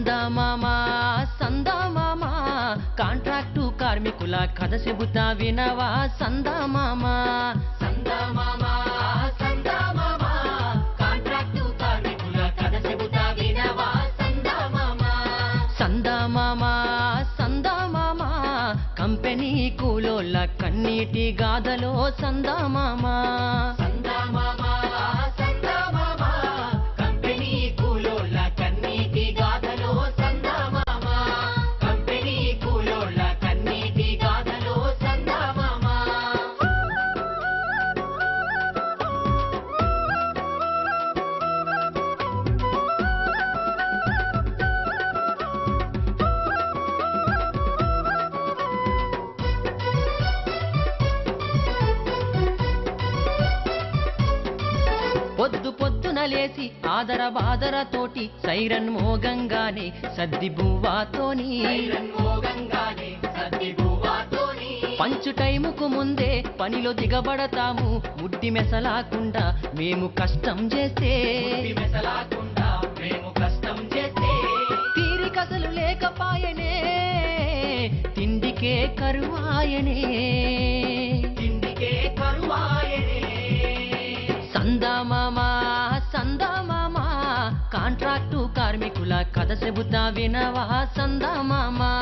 సందమామా సందమామా contract కార్మికుల కథ చెబుతా వినవా సందమామా. సందామామ సందామామ కాంట్రాక్టు కార్మికుల కథ చెబుతా వినవా కంపెనీ కూలోళ్ళ కన్నీటి గాథలో సందమామా. పొద్దు పొద్దున లేచి ఆదర బాదర తోటి సైరన్ మోగంగానే సద్ది బువ్వాతోని. పంచు టైముకు ముందే పనిలో దిగబడతాము ముడ్డి మెసలాకుండా మేము కష్టం చేస్తే. తీరికసలు లేకపాయనే తిండికే కరువాయనే కార్మికుల కథ చెబుతా వినవా సందమామా